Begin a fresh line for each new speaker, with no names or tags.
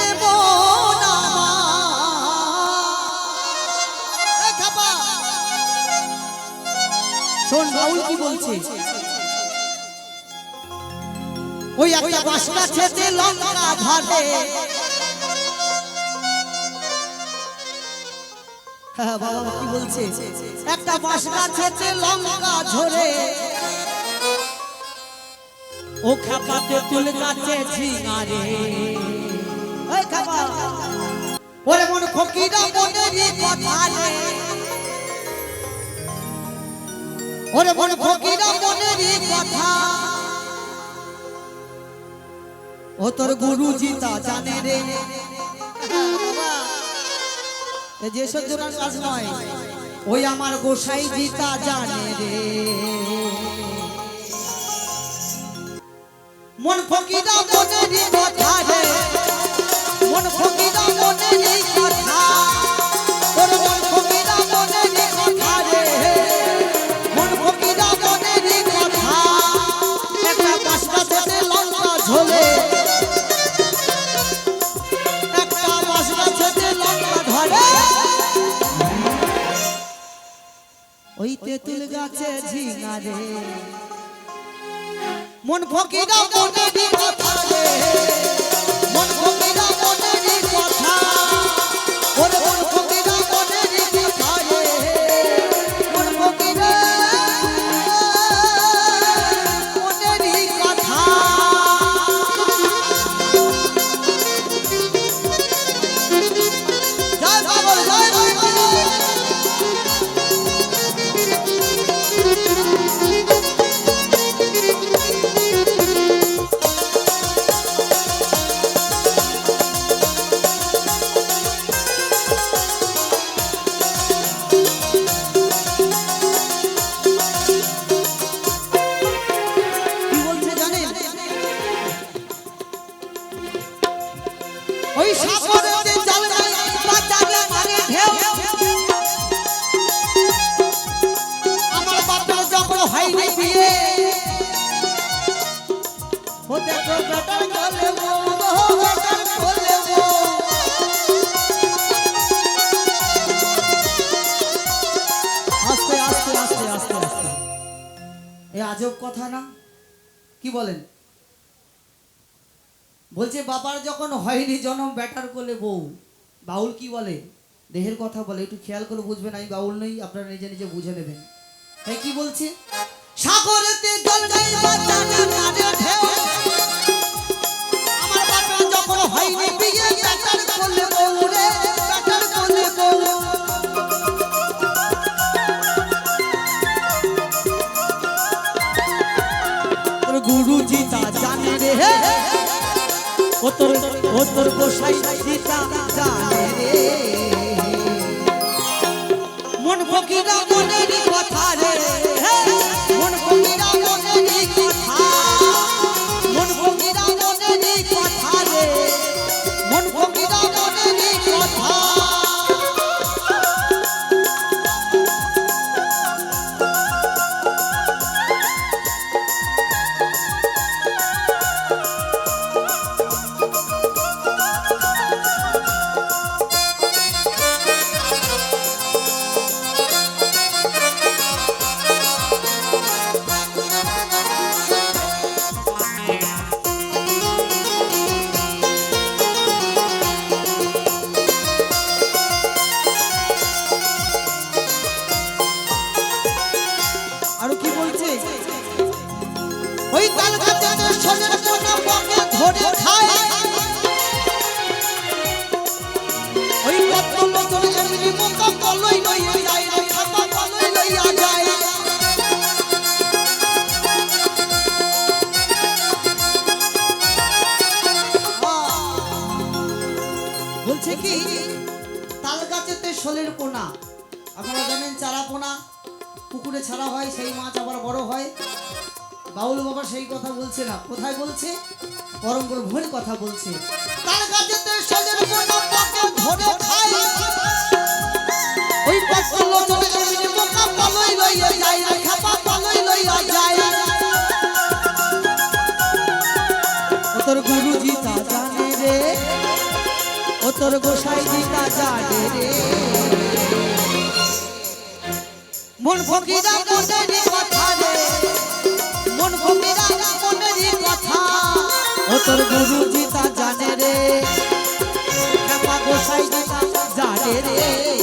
রে বোন আমার। এ শোন বাউল কি বলছে? ওই একটা বাসনা ছেতে লঙ্কা ভাটে হ্যাঁ বাবা কি বলছে? একটা বাসনা ছেতে লঙ্কা ঝরে। ও খাপাতে তুল গাছে ঝিঙারে। ওরে মন ফকিরা মনেরই কথা রে। ওরে মন ফকিরা মনেরই কথা। ও তোর গুরুজি তা জানে রে। এ যে কাজ নয়, ওই আমার গোসাই জিতা জানে রে। মন ফকিরা মনেরই কথা। ঝোলে। একটা বাসনা থেকে লঙ্কা ধরে। ওই তেঁতুল গাছে ঝিঙারে মন ফকিরা রে মন ফকিরা আজব কথা না? কি বলেন? বলছে, বাবার যখন হয়নি জন্ম, ব্যাটার কোলে বউ। বাউল কি বলে? দেহের কথা বলে। একটু খেয়াল করে বুঝবেন, আমি বাউল নই, আপনারা নিজে নিজে বুঝে নেবেন। তাই কি বলছে? সাগরেতে জল। আমার রে গুরুজি ও তোর ও তোর গোসাই সীতা জানে। ধরে খায় ওই কত লোকের এমনি মোকা কলই লইয়া যায় রে কলই লইয়া যায় বলছে কি, তাল গাছেতে শোলের কোনা আপনারা জানেন চারা পোনা, পুকুরে ছাড়া হয়, সেই মাছ আবার বড় হয়। বাউল বাবা সেই কথা বলছে না। কোথায় বলছে? পরম ভুল কথা বলছে। তার পাকে ধরে খায়। ওই বোকা পালই লইয়া যায় খাপা পালই লইয়া যায়। ও তোর গুরুজি তা জানে রে গোসাই জিতা জানে রে। মন ফকিরা মনেরই কথা রে। তোর গুরুজি তা জানে রে। গোসাই জানে রে।